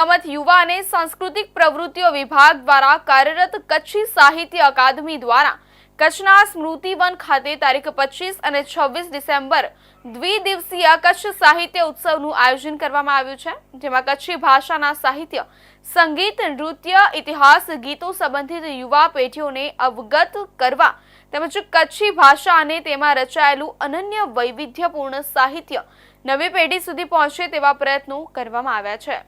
રમત યુવા અને સાંસ્કૃતિક પ્રવૃત્તિઓ વિભાગ દ્વારા કાર્યરત કચ્છી સાહિત્ય અકાદમી દ્વારા કચ્છના સ્મૃતિવન ખાતે તારીખ પચીસ અને છવ્વીસ ડિસેમ્બર દ્વિદિવસીય કચ્છ સાહિત્ય ઉત્સવનું આયોજન કરવામાં આવ્યું છે, જેમાં કચ્છી ભાષાના સાહિત્ય, સંગીત, નૃત્ય, ઇતિહાસ, ગીતો સંબંધિત યુવા પેઢીઓને અવગત કરવા તેમજ કચ્છી ભાષા અને તેમાં રચાયેલું અનન્ય વૈવિધ્યપૂર્ણ સાહિત્ય નવી પેઢી સુધી પહોંચે તેવા પ્રયત્નો કરવામાં આવ્યા છે.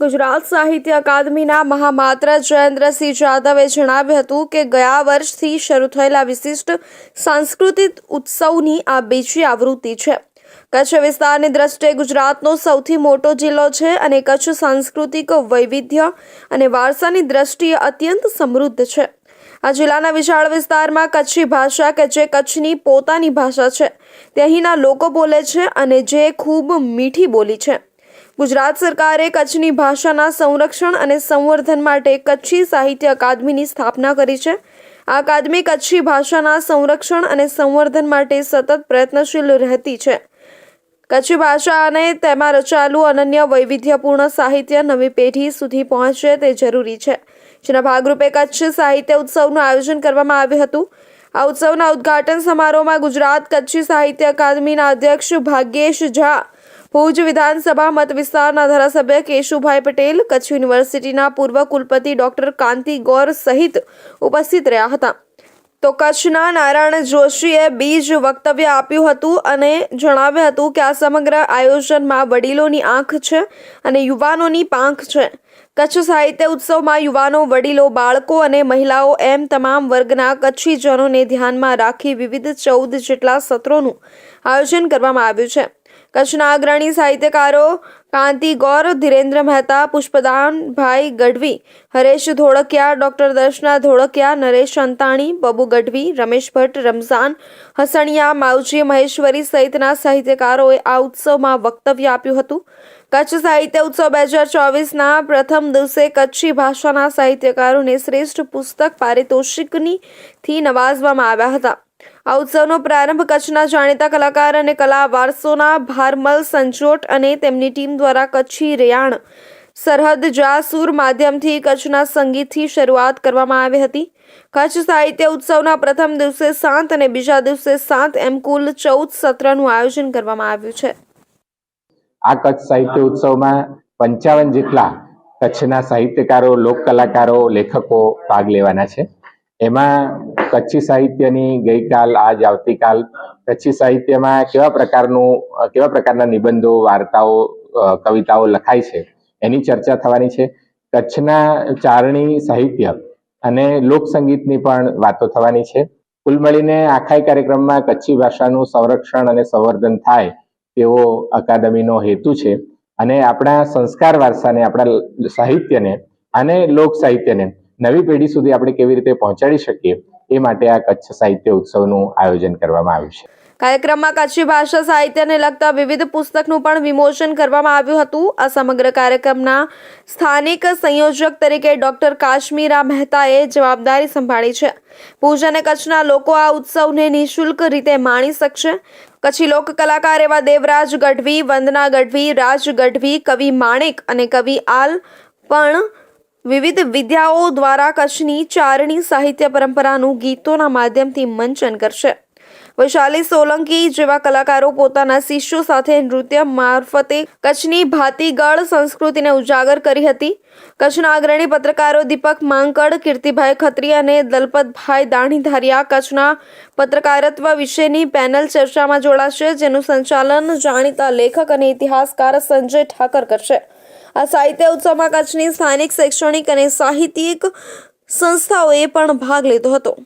ગુજરાત સાહિત્ય અકાદમીના મહામાત્ર જયેન્દ્રસિંહ જાદવે જણાવ્યું હતું કે ગયા વર્ષથી શરૂ થયેલા વિશિષ્ટ સાંસ્કૃતિક ઉત્સવની આ બીજી આવૃત્તિ છે. કચ્છ વિસ્તારની દ્રષ્ટિએ ગુજરાતનો સૌથી મોટો જિલ્લો છે અને કચ્છ સાંસ્કૃતિક વૈવિધ્ય અને વારસાની દ્રષ્ટિએ અત્યંત સમૃદ્ધ છે. આ જિલ્લાના વિશાળ વિસ્તારમાં કચ્છી ભાષા કે જે કચ્છની પોતાની ભાષા છે તે અહીંના લોકો બોલે છે અને જે ખૂબ મીઠી બોલી છે. ગુજરાત સરકારે કચ્છની ભાષાના સંરક્ષણ અને સંવર્ધન માટે કચ્છી સાહિત્ય અકાદમીની સ્થાપના કરી છે. આ અકાદમી કચ્છી ભાષાના સંરક્ષણ અને સંવર્ધન માટે સતત પ્રયત્નશીલ રહેતી છે. કચ્છી ભાષા અને તેમાં રચાયેલું અનન્ય વૈવિધ્યપૂર્ણ સાહિત્ય નવી પેઢી સુધી પહોંચે તે જરૂરી છે. જેના ભાગરૂપે કચ્છ સાહિત્ય ઉત્સવનું આયોજન કરવામાં આવ્યું હતું. આ ઉત્સવના ઉદ્ઘાટન સમારોહમાં ગુજરાત કચ્છી સાહિત્ય અકાદમીના અધ્યક્ષ ભાગ્યેશ ઝા ભુજ વિધાનસભા મત વિસ્તારના ધારાસભ્ય કેશુભાઈ પટેલ કચ્છ યુનિવર્સિટીના પૂર્વ કુલપતિ ડોક્ટર કાંતિ ગોર સહિત ઉપસ્થિત રહ્યા હતા. તો કચ્છના નારાયણ જોશીએ બીજ વક્તવ્ય આપ્યું હતું અને જણાવ્યું હતું કે આ સમગ્ર આયોજનમાં વડીલોની આંખ છે અને યુવાનોની પાંખ છે. કચ્છ સાહિત્ય ઉત્સવમાં યુવાનો, વડીલો, બાળકો અને મહિલાઓ એમ તમામ વર્ગના કચ્છીજનોને ધ્યાનમાં રાખી વિવિધ ચૌદ જેટલા સત્રોનું આયોજન કરવામાં આવ્યું છે. કચ્છના અગ્રણી સાહિત્યકારો કાંતિ ગૌર, ધીરેન્દ્ર મહેતા પુષ્પદાનભાઈ ગઢવી, હરેશ ધોળકિયા, ડોક્ટર દર્શના ધોળકિયા, નરેશ અંતાણી, બબુ ગઢવી, રમેશ ભટ્ટ, રમઝાન, હસણિયા, માવજી મહેશ્વરી સહિતના સાહિત્યકારોએ આ ઉત્સવમાં વક્તવ્ય આપ્યું હતું. કચ્છ સાહિત્ય ઉત્સવ બે હજાર ચોવીસના પ્રથમ દિવસે કચ્છી ભાષાના સાહિત્યકારોને શ્રેષ્ઠ પુસ્તક પારિતોષિકની થી નવાજવામાં આવ્યા હતા. આ ઉત્સવનો પ્રારંભ કચ્છના જાણીતા કલાકાર અને કલા વારસોના ભારમલ સંજોટ અને તેમની ટીમ દ્વારા કચ્છી રેયાણ સરહદ જાસૂર માધ્યમથી કચ્છના સંગીતથી શરૂઆત કરવામાં આવી હતી. કચ્છ સાહિત્ય ઉત્સવના પ્રથમ દિવસે સાત અને બીજા દિવસે સાત એમ કુલ ચૌદ સત્રનું આયોજન કરવામાં આવ્યું છે. આ કચ્છ સાહિત્ય ઉત્સવમાં પંચાવન જેટલા કચ્છના સાહિત્યકારો લોક કલાકારો લેખકો ભાગ લેવાના છે. એમાં કચ્છી સાહિત્યની ગઈકાલ, આજ આવતીકાલ કચ્છી સાહિત્યમાં કેવા પ્રકારનું, કેવા પ્રકારના નિબંધો, વાર્તાઓ કવિતાઓ લખાય છે? એની ચર્ચા થવાની છે. કચ્છના ચારણી સાહિત્ય અને લોક સંગીતની પણ વાતો થવાની છે. કુલ મળીને આખા કાર્યક્રમમાં કચ્છી ભાષાનું સંરક્ષણ અને સંવર્ધન થાય તેવો અકાદમીનો હેતુ છે. અને આપણા સંસ્કાર વારસાને, આપણા સાહિત્યને અને લોક સાહિત્યને નવી પેઢી સુધી આપણે કેવી રીતે પહોંચાડી શકીએ એ માટે આ કચ્છ સાહિત્ય ઉત્સવનું આયોજન કરવામાં આવ્યું છે. કાર્યક્રમમાં કચ્છી ભાષા સાહિત્યને લગતા વિવિધ પુસ્તકનું પણ વિમોચન કરવામાં આવ્યું હતું. આ સમગ્ર કાર્યક્રમના સ્થાનિક સંયોજક તરીકે ડોક્ટર કાશ્મીરા મહેતાએ જવાબદારી સંભાળી છે. ભુજ અને કચ્છના લોકો આ ઉત્સવને નિઃશુલ્ક રીતે માણી શકશે. કચ્છી લોક કલાકાર એવા દેવરાજ ગઢવી, વંદના ગઢવી, રાજ ગઢવી, કવિ માણેક અને કવિ આલ પણ વિવિધ વિદ્યાઓ દ્વારા કચ્છની ચારણી સાહિત્ય પરંપરાનું ગીતોના માધ્યમથી મંચન કરશે. વૈશાલી સોલંકી જેવા કલાકારો પોતાના શિષ્યો સાથે નૃત્ય મારફતે કચ્છની ભાતીગળ સંસ્કૃતિને ઉજાગર કરી હતી. કચ્છના અગ્રણી પત્રકારો દીપક માંકડ, કીર્તિભાઈ ખત્રી અને દલપતભાઈ દાણીધારિયા કચ્છના પત્રકારત્વ વિશેની પેનલ ચર્ચામાં જોડાશે, જેનું સંચાલન જાણીતા લેખક અને ઇતિહાસકાર સંજય ઠાકર કરશે. આ સાહિત્ય ઉત્સવમાં કચ્છની સ્થાનિક શૈક્ષણિક અને સાહિત્યિક સંસ્થાઓએ પણ ભાગ લીધો હતો.